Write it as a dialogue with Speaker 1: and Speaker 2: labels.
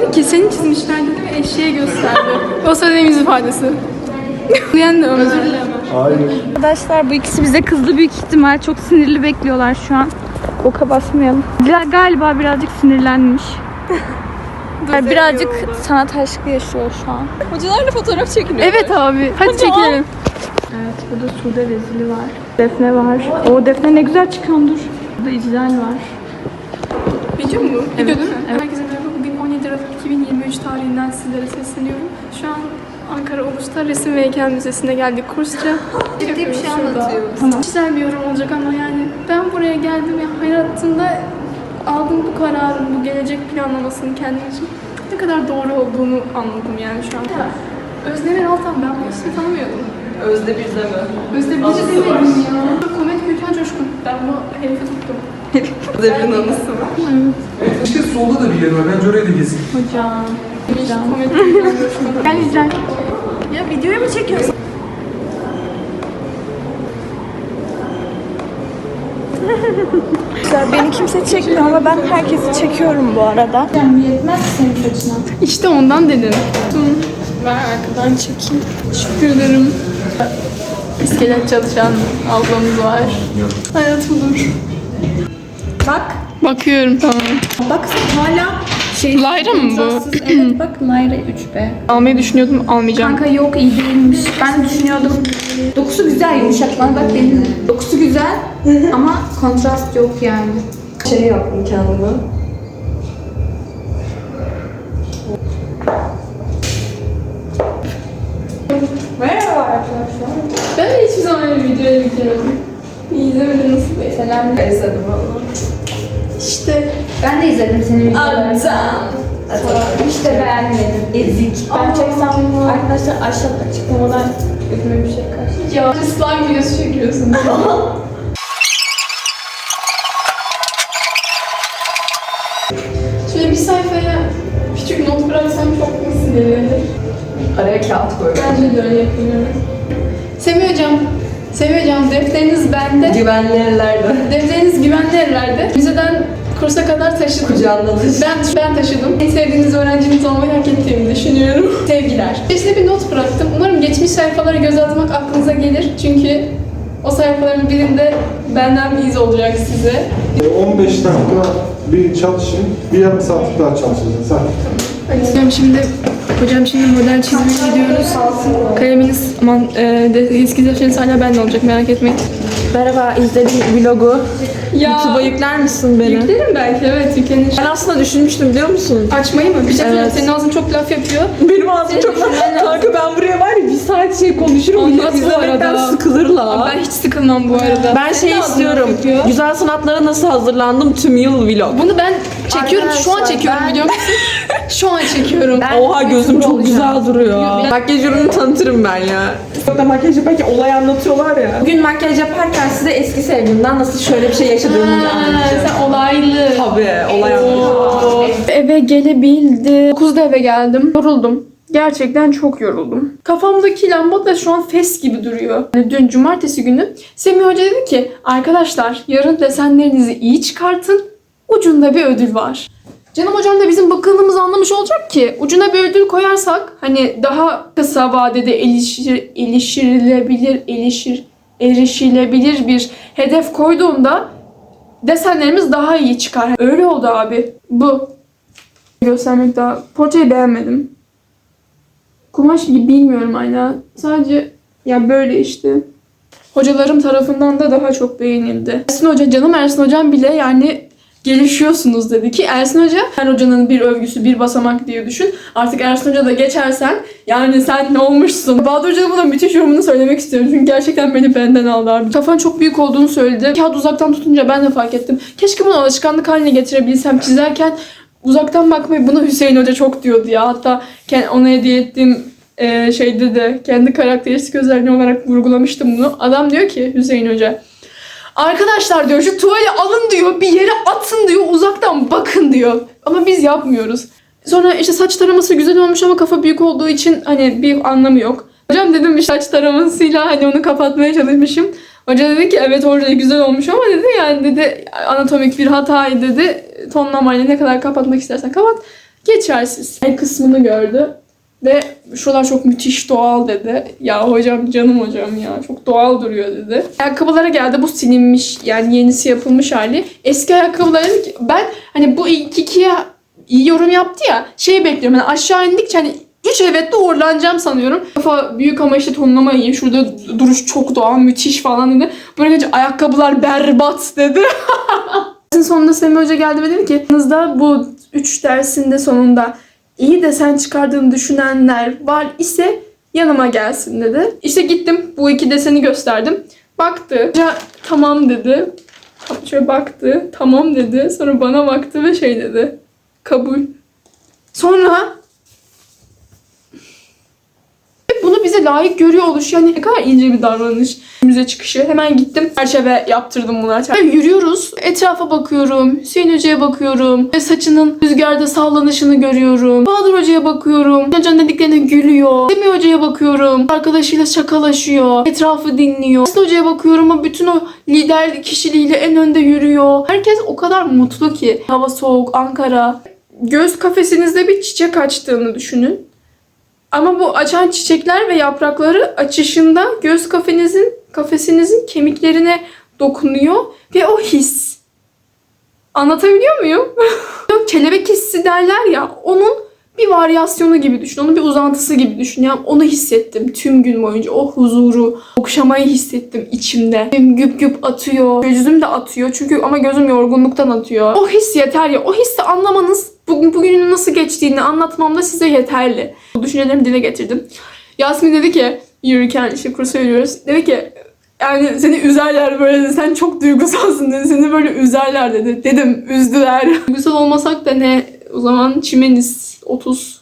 Speaker 1: Dedi ki senin çizmişler dedi ve eşeğe gösterdi. o sırada yüz ifadesi. Uyandım özür dilerim.
Speaker 2: Hayır.
Speaker 3: Arkadaşlar bu ikisi bize kızdı büyük ihtimal. Çok sinirli bekliyorlar şu an. Boka basmayalım. Dila galiba birazcık sinirlenmiş. Yani birazcık sanat aşkı yaşıyor şu an.
Speaker 1: Hocalarla fotoğraf çekiliyor.
Speaker 3: Evet abi. Hadi çekelim. Evet burada Sude Rezili var. Defne var. O Defne ne güzel çıkıyordur. Burada İclal var.
Speaker 1: Video mu?
Speaker 3: Evet,
Speaker 1: Video değil mi?
Speaker 3: evet.
Speaker 1: 17 Aralık 2023 tarihinden sizlere sesleniyorum. Şu an Ankara Ulus'ta Resim ve Heykel Müzesi'ne geldik kursça. Ciddi bir şey anlatıyoruz.
Speaker 3: Tamam.
Speaker 1: Güzel bir yorum olacak ama yani ben buraya geldim ya hayatımda aldığım bu kararın, bu gelecek planlamasının kendim için ne kadar doğru olduğunu anladım yani şu an. Özdemir Altan ben bu ismi tanımıyordum.
Speaker 4: Özde bir deme.
Speaker 1: Özdemir demedim ya. Komik Gülten Coşkun. Ben bu herifi tuttum.
Speaker 4: Özde'nin anısı var.
Speaker 2: İşte solda da bir yer var. Bence oraya da gezin.
Speaker 3: Hocam.
Speaker 1: Coşkun.
Speaker 3: Gel İclal.
Speaker 4: Ya videoyu mu çekiyorsun?
Speaker 3: Beni kimse çekmiyor ama ben herkesi çekiyorum bu arada.
Speaker 1: İşte ondan dedim. Ver arkadan çekeyim. Teşekkür ederim. İskelet çalışan ablamız var. Hayat budur.
Speaker 4: Bak.
Speaker 1: Bakıyorum tamam.
Speaker 4: Bak hala şey...
Speaker 1: Lyra mı bu?
Speaker 4: evet bak Lyra 3B.
Speaker 1: Almayı düşünüyordum almayacağım.
Speaker 4: Kanka yok iyi değilmiş. Ben düşünüyordum. Dokusu güzel yumuşak lan bak benim. Dokusu güzel ama kontrast yok yani. Şey yaptım kendime. Arkadaşlar.
Speaker 1: Ben hiçbir zaman öyle videoya yüklemedim. İyi izlemedim nasıl be?
Speaker 4: Selam izledim valla.
Speaker 1: İşte
Speaker 4: Ben de izledim senin videolarını.
Speaker 1: Adam.
Speaker 4: Hiç de beğenmedim. Ezik. Ben çeksem arkadaşlar aşağıda açıklamadan gözüme bir şey kaçtı.
Speaker 1: ya slime videosu çekiyorsun. Şöyle bir sayfaya küçük not bıraksam çok mu sinirlenir?
Speaker 4: Araya kağıt koy.
Speaker 1: Bence de öyle yapıyorum. Hocam, Hocam defteriniz bende.
Speaker 4: Güvenli ellerde.
Speaker 1: Defteriniz güvenli ellerde. Müzeden kursa kadar taşıdım.
Speaker 4: Kucağında.
Speaker 1: Ben, ben taşıdım. En sevdiğiniz öğrenciniz olmayı hak ettiğimi düşünüyorum. Sevgiler. İçine bir not bıraktım. Umarım geçmiş sayfalara göz atmak aklınıza gelir. Çünkü o sayfaların birinde benden bir iz olacak size.
Speaker 2: 15 dakika bir çalışın. Bir yarım saat daha çalışacaksın. Sen.
Speaker 1: Hocam şimdi Hocam şimdi model çizmeye gidiyoruz. Kaleminiz aman e, de, eski defteriniz hala bende olacak merak etmeyin.
Speaker 4: Merhaba izlediğim vlogu.
Speaker 1: Ya
Speaker 4: YouTube'a yükler misin beni?
Speaker 1: yüklerim belki evet yüklenir.
Speaker 4: Ben aslında düşünmüştüm biliyor musun?
Speaker 1: Açmayı mı? Bir şey.
Speaker 4: Evet.
Speaker 1: Senin ağzın çok laf yapıyor.
Speaker 4: Benim ağzım çok... Kanka ben buraya var ya bir saat şey konuşurum.
Speaker 1: Anlat bu arada.
Speaker 4: sıkılırlar.
Speaker 1: Ben hiç sıkılmam bu arada.
Speaker 4: Ben
Speaker 1: Senin
Speaker 4: şey istiyorum.
Speaker 1: laf yapıyor.
Speaker 4: Güzel sanatlara nasıl hazırlandım tüm yıl vlog.
Speaker 1: Bunu ben çekiyorum. Şu an
Speaker 4: Arkadaşlar,
Speaker 1: çekiyorum
Speaker 4: ben-
Speaker 1: biliyor musun? Şu an çekiyorum.
Speaker 4: Oha gözüm çok güzel duruyor. Makyaj ürünü tanıtırım ben ya. Çok da makyaj yaparken olay anlatıyorlar ya. Bugün makyaj yaparken size eski sevgilimden nasıl şöyle bir şey yaşadığımı anlatacağım.
Speaker 1: sen olaylı.
Speaker 4: Tabii olay anlatacağım.
Speaker 1: Eve gelebildim. 9'da eve geldim. Yoruldum. Gerçekten çok yoruldum. Kafamdaki lamba da şu an fes gibi duruyor. Yani dün cumartesi günü Semih Hoca dedi ki arkadaşlar yarın desenlerinizi iyi çıkartın. Ucunda bir ödül var. Canım hocam da bizim bakımımızı anlamış olacak ki ucuna bir ödül koyarsak hani daha kısa vadede erişir, erişilebilir, erişir, erişilebilir bir hedef koyduğunda desenlerimiz daha iyi çıkar. Öyle oldu abi. Bu. Göstermek daha. Portreyi beğenmedim. Kumaş gibi bilmiyorum hala. Sadece ya böyle işte. Hocalarım tarafından da daha çok beğenildi. Ersin Hoca canım Ersin Hocam bile yani gelişiyorsunuz dedi ki Ersin Hoca her hocanın bir övgüsü bir basamak diye düşün. Artık Ersin Hoca da geçersen yani sen ne olmuşsun? Bahadır Hoca'nın buna müthiş yorumunu söylemek istiyorum. Çünkü gerçekten beni benden aldı abi. Kafan çok büyük olduğunu söyledi. Kağıt uzaktan tutunca ben de fark ettim. Keşke bunu alışkanlık haline getirebilsem çizerken uzaktan bakmayı buna Hüseyin Hoca çok diyordu ya. Hatta ona hediye ettiğim şeyde de kendi karakteristik özelliği olarak vurgulamıştım bunu. Adam diyor ki Hüseyin Hoca Arkadaşlar diyor şu tuvali alın diyor bir yere atın diyor uzaktan bakın diyor. Ama biz yapmıyoruz. Sonra işte saç taraması güzel olmuş ama kafa büyük olduğu için hani bir anlamı yok. Hocam dedim bir saç taramasıyla hani onu kapatmaya çalışmışım. Hoca dedi ki evet orada güzel olmuş ama dedi yani dedi anatomik bir hataydı dedi. Tonlamayla ne kadar kapatmak istersen kapat. Geçersiz. El kısmını gördü. Ve şuralar çok müthiş doğal dedi. Ya hocam canım hocam ya çok doğal duruyor dedi. Ayakkabılara geldi bu silinmiş yani yenisi yapılmış hali. Eski ayakkabılara ben hani bu ilk ikiye iyi yorum yaptı ya şey bekliyorum hani aşağı indikçe hani üç evetle uğurlanacağım sanıyorum. Kafa büyük ama işte tonlama iyi. Şurada duruş çok doğal müthiş falan dedi. Böyle gelince ayakkabılar berbat dedi. Dersin sonunda Semih Hoca geldi ve dedi ki yanınızda bu üç dersinde sonunda iyi desen çıkardığını düşünenler var ise yanıma gelsin dedi. İşte gittim bu iki deseni gösterdim. Baktı. Hoca tamam dedi. Şöyle baktı. Tamam dedi. Sonra bana baktı ve şey dedi. Kabul. Sonra bunu bize layık görüyor oluş yani ne kadar ince bir davranış. Müze çıkışı. Hemen gittim. Çerçeve yaptırdım buna. Böyle yürüyoruz. Etrafa bakıyorum. Hüseyin Hoca'ya bakıyorum. Ve saçının rüzgarda sallanışını görüyorum. Bahadır Hoca'ya bakıyorum. Hoca'nın dediklerine gülüyor. Semih Hoca'ya bakıyorum. Arkadaşıyla şakalaşıyor. Etrafı dinliyor. Aslı Hoca'ya bakıyorum. O bütün o lider kişiliğiyle en önde yürüyor. Herkes o kadar mutlu ki. Hava soğuk. Ankara. Göz kafesinizde bir çiçek açtığını düşünün. Ama bu açan çiçekler ve yaprakları açışında göz kafenizin kafesinizin kemiklerine dokunuyor ve o his. Anlatabiliyor muyum? Kelebek hissi derler ya onun bir varyasyonu gibi düşün. Onun bir uzantısı gibi düşün. Yani onu hissettim tüm gün boyunca. O huzuru, okşamayı hissettim içimde. Güp güp atıyor. Gözüm de atıyor. Çünkü ama gözüm yorgunluktan atıyor. O his yeter ya. O hissi anlamanız bugün bugünün nasıl geçtiğini anlatmam da size yeterli. Bu düşüncelerimi dile getirdim. Yasmin dedi ki yürürken işte kursa yürüyoruz. Dedi ki yani seni üzerler böyle. Sen çok duygusalsın dedi. Seni böyle üzerler dedi. Dedim üzdüler. Duygusal olmasak da ne o zaman çimeniz 30